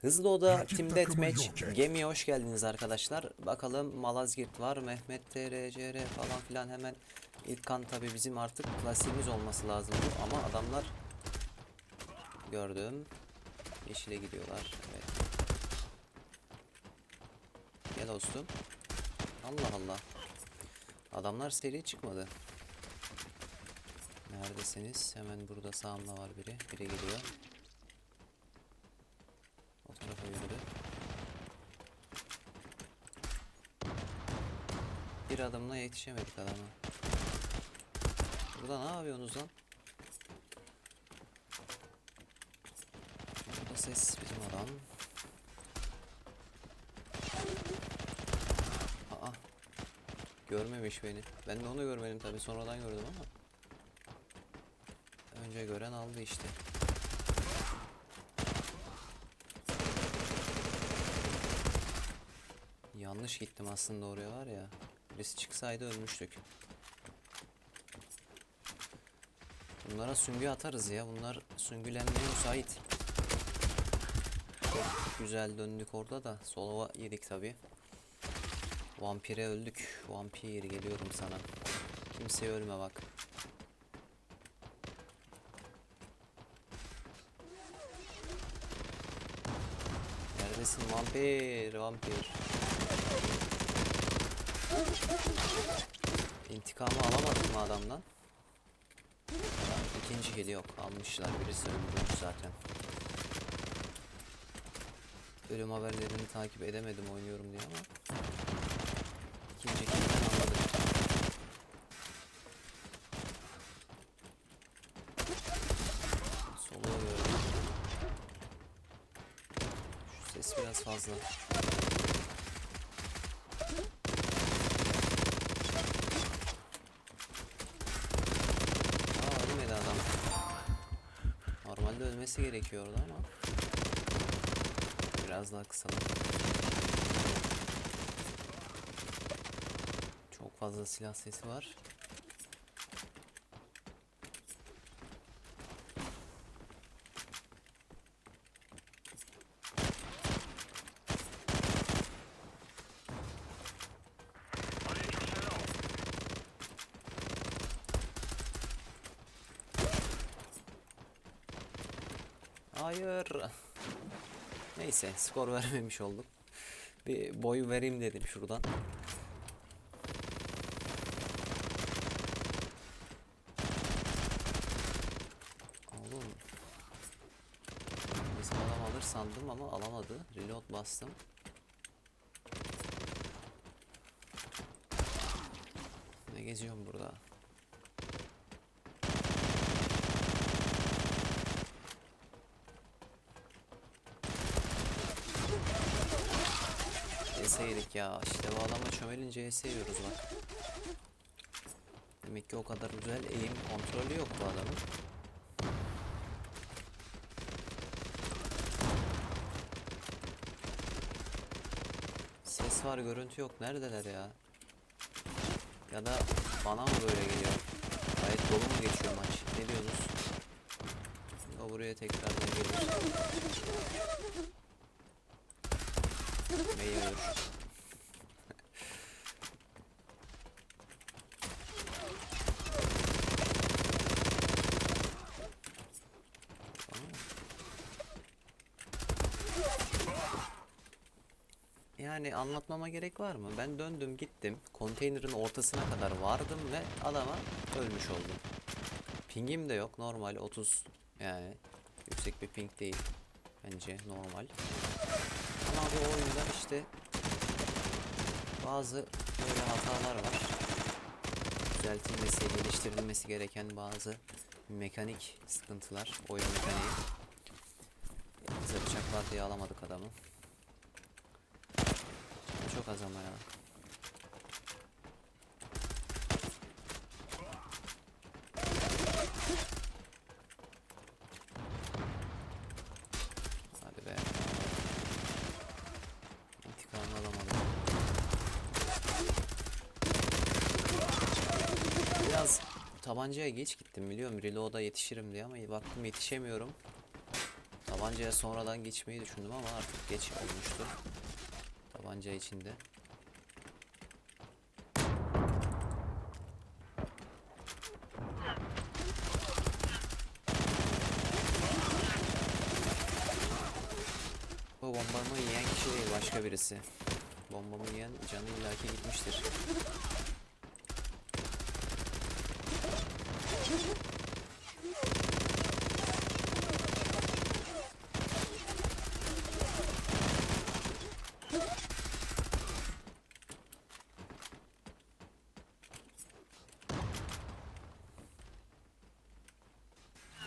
Hızlı Oda Team Deathmatch gemiye hoş geldiniz arkadaşlar. Bakalım Malazgirt var, Mehmet TRCR falan filan hemen ilk kan tabi bizim artık klasiğimiz olması lazım bu ama adamlar gördüm. Yeşile gidiyorlar. Evet. Gel dostum. Allah Allah. Adamlar seri çıkmadı. Neredesiniz? Hemen burada sağımda var biri. Biri geliyor. O tarafa yürüdü. Bir adımla yetişemedik adama. Burada ne yapıyorsunuz lan? Burada ses bizim adam. Aa. Görmemiş beni. Ben de onu görmedim tabi sonradan gördüm ama. Önce gören aldı işte. Yanlış gittim aslında oraya var ya. Birisi çıksaydı ölmüştük. Bunlara süngü atarız ya. Bunlar süngülenmeye müsait. Çok güzel döndük orada da. Solova yedik tabi. Vampire öldük. Vampir geliyorum sana. Kimseye ölme bak. Neredesin vampir? Vampir. İntikamı alamadık mı adamdan? İkinci kili yok. Almışlar. Birisi öldürmüş zaten. Ölüm haberlerini takip edemedim oynuyorum diye ama. İkinci kilden anladım. Solu gördüm. Şu ses biraz fazla. Aa ölmedi adam. Ölmesi gerekiyordu ama. Biraz daha kısalım. Çok fazla silah sesi var. Hayır. Neyse skor vermemiş olduk. Bir boy vereyim dedim şuradan. Oğlum. Bizim adam alır sandım ama alamadı. Reload bastım. Ne geziyorum burada? Yedik ya. İşte bu adamla çömelince CS yiyoruz bak. Demek ki o kadar güzel eğim kontrolü yok bu adamın. Ses var görüntü yok. Neredeler ya? Ya da bana mı böyle geliyor? Gayet dolu mu geçiyor maç? Ne diyorsunuz? O buraya tekrardan gelir. Mayor. Yani anlatmama gerek var mı? Ben döndüm gittim. Konteynerin ortasına kadar vardım ve adama ölmüş oldum. Pingim de yok. Normal 30 yani yüksek bir ping değil. Bence normal. Ama bu oyunda işte bazı böyle hatalar var. Düzeltilmesi, geliştirilmesi gereken bazı mekanik sıkıntılar, oyun mekaniği. Bize bıçak var diye alamadık adamı. Çok az ama ya. Hadi be. İntikamını alamadım. Biraz tabancaya geç gittim biliyorum. Reload'a yetişirim diye ama baktım yetişemiyorum. Tabancaya sonradan geçmeyi düşündüm ama artık geç olmuştu. Tabanca içinde. Bu bombamı yiyen kişi değil başka birisi. Bombamı yiyen canı illaki gitmiştir.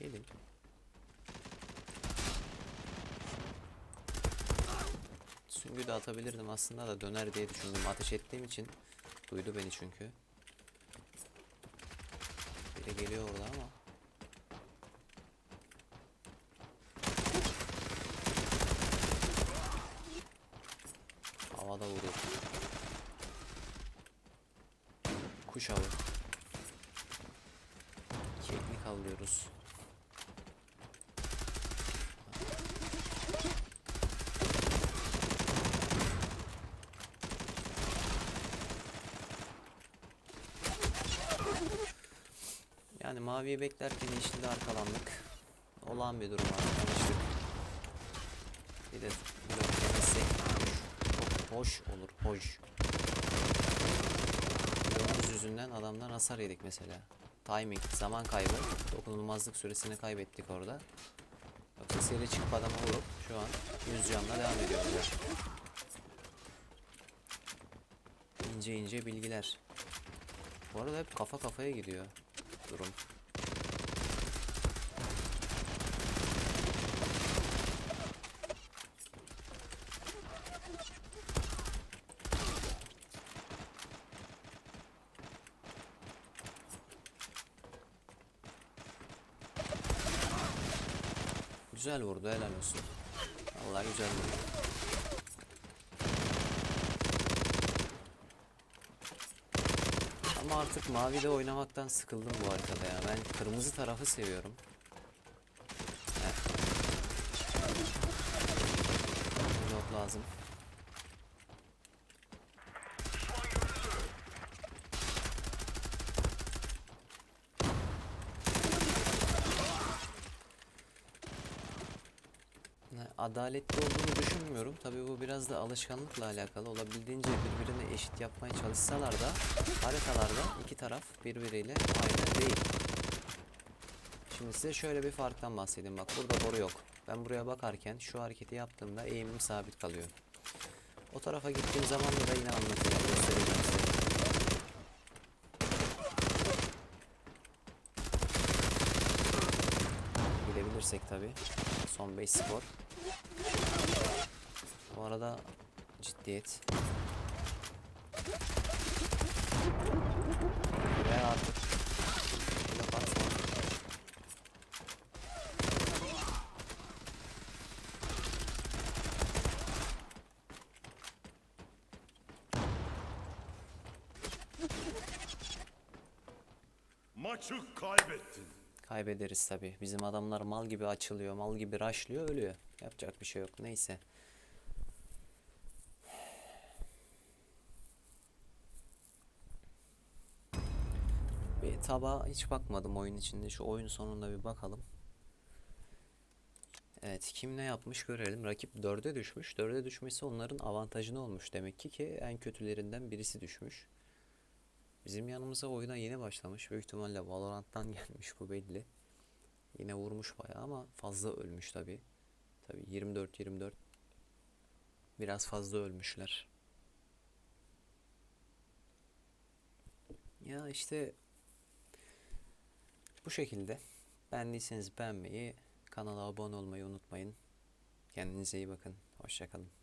Gelin. Süngü de atabilirdim aslında da döner diye düşündüm. Ateş ettiğim için duydu beni çünkü. Biri geliyor orada ama. Havada vuruyor. Kuş avı. Keklik alıyoruz. Yani maviyi beklerken yeşilde arkalandık. Olan bir durum arkadaşlık. Bir de blok hoş olur, hoş. Bloğumuz yüzünden adamdan hasar yedik mesela. Timing, zaman kaybı, dokunulmazlık süresini kaybettik orada. Yoksa seri çıkıp adama vurup şu an 100 canla devam ediyorlar. İnce ince bilgiler. Bu arada hep kafa kafaya gidiyor durum. Güzel vurdu helal olsun. Vallahi güzel vurdu. Artık mavide oynamaktan sıkıldım bu haritada ya. Ben kırmızı tarafı seviyorum. Heh. Lazım. Ne, Adaletli olduğunu düşünmüyorum. Tabii bu biraz da alışkanlıkla alakalı. Olabildiğince birbirine eşit yapmaya çalışsalar da haritalarda iki taraf birbiriyle aynı değil. Şimdi size şöyle bir farktan bahsedeyim. Bak burada boru yok. Ben buraya bakarken şu hareketi yaptığımda eğimim sabit kalıyor. O tarafa gittiğim zaman da yine anlatacağım. Göstereceğim size. Gidebilirsek tabii. Son 5 skor. Bu arada ciddiyet. Ve artık. Maçı kaybettin. Kaybederiz tabii. Bizim adamlar mal gibi açılıyor, mal gibi rushlıyor, ölüyor. Yapacak bir şey yok. Neyse. Tabağa hiç bakmadım oyun içinde. Şu oyun sonunda bir bakalım. Evet, kim ne yapmış görelim. Rakip 4'e düşmüş. 4'e düşmesi onların avantajına olmuş. Demek ki ki en kötülerinden birisi düşmüş. Bizim yanımıza oyuna yeni başlamış. Büyük ihtimalle Valorant'tan gelmiş bu belli. Yine vurmuş bayağı ama fazla ölmüş tabi. Tabi 24 24 biraz fazla ölmüşler. Ya işte bu şekilde. Beğendiyseniz beğenmeyi, kanala abone olmayı unutmayın. Kendinize iyi bakın. Hoşçakalın.